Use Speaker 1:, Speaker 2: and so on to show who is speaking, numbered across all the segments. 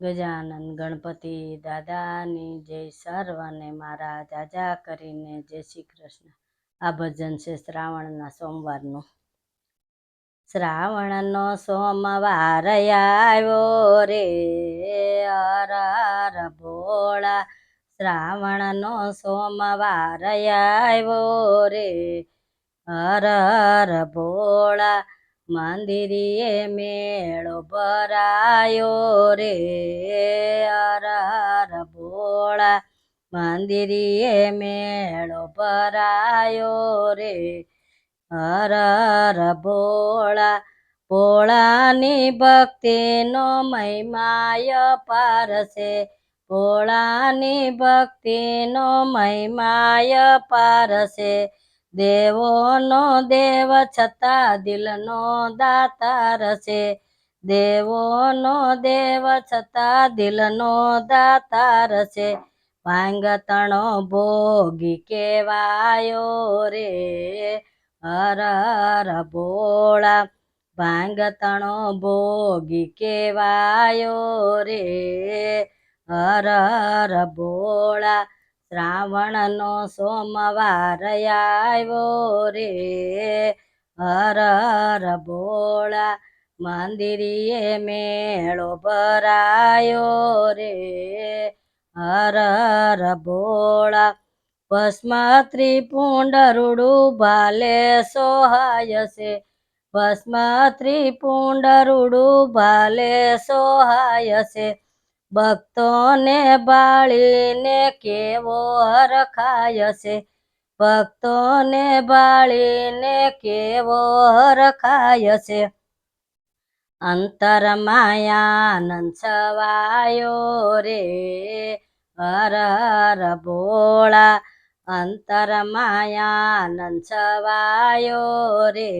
Speaker 1: ગજાનન ગણપતિ દાદાની જય સર્વને મારા જાજા કરીને જય શ્રી કૃષ્ણ. આ ભજન છે શ્રાવણના સોમવારનું. શ્રાવણનો સોમવાર આવ્યો રે હર ભોળા. શ્રાવણનો સોમવાર આવ્યો રે હર ભોળા. મંદિરીએ મેળો ભરાયો રે હર ભોળા. મંદિરીએ મેળો ભરાયો રે હર હર ભોળા. ભોળાની ભક્તિનો મહિમાય પારસે, ભોળાની ભક્તિનો મહિમાય પારસે. દેવોનો દેવ છતાં દિલનો દાતાર છે. દેવોનો દેવ છતાં દિલનો દાતાર છે. ભાંગતણો ભોગી કેવાયો રે. હર હર ભોળા ભાંગતણો ભોગી કેવાયો રે. હર હર ભોળા શ્રાવણનો સોમવાર આવ્યો રે. હર હર ભોળા મંદિરીએ મેળો ભરાયો રે. હર હર ભોળા ભસ્મ ત્રિપુંડ ભાલે સોહાય છે. ભસ્મ ત્રિપુંડ ભાલે સોહાય છે. ભક્તોને બાળીને કેવો હરખાય છે ભક્તોને બાળીને કેવો હરખાય છે અંતર માયાનંદ છવાયો રે, હર હર ભોળા. અંતર માયાનંદ છવાયો રે,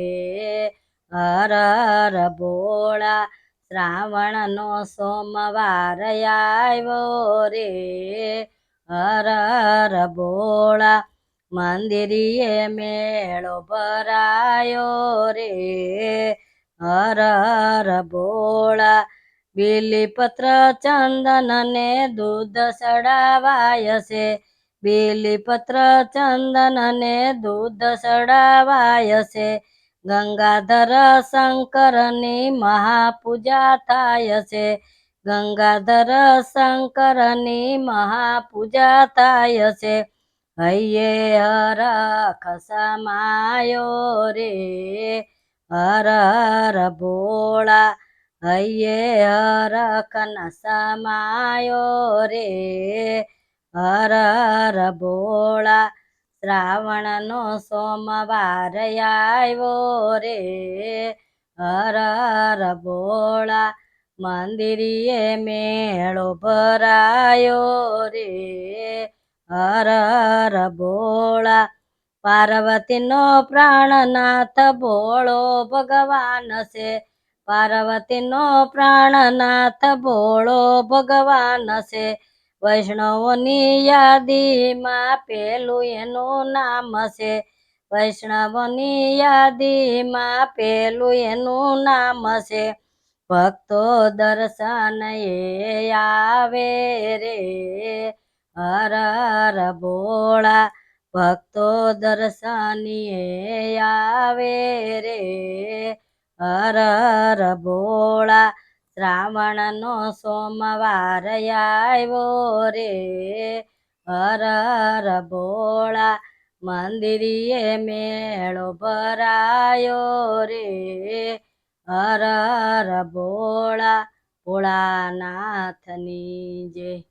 Speaker 1: હર હર ભોળા. શ્રાવણનો સોમવાર આવ્યો રે. હર હર ભોળા મંદિરીએ મેળો ભરાયો રે. હર હર ભોળા બિલીપત્ર ચંદન ને દૂધ ચડાવાય છે. બિલીપત્ર ચંદન ને દૂધ ચડાવાય છે. ગંગાધર શંકરની મહાપૂજા થાય છે. ગંગાધર શંકરની મહાપૂજા થાય છે. હૈયે હર ખસમાયો રે, હર હર ભોળા, હૈયે હર ન સમાયો રે, હર હર ભોળા શ્રાવણનો સોમવાર આવ્યો રે. હર હર ભોળા મંદિરીએ મેળો ભરાયો રે. હર હર ભોળા પાર્વતીનો પ્રાણનાથ ભોળો ભગવાન છે. પાર્વતીનો પ્રાણનાથ ભોળો ભગવાન છે. વૈષ્ણવોની યાદીમાં પેલું એનું નામ છે. વૈષ્ણવની યાદીમાં પેલું એનું નામ છે. ભક્તો દર્શન એ આવે રે. હર હર ભોળા, ભક્તો દર્શનીએ આવે રે. હર હર ભોળા શ્રાવણનો સોમવાર આવ્યો રે. હર હર ભોળા મંદિરીએ મેળો ભરાયો રે. હર હર ભોળા ભોળાનાથની જય.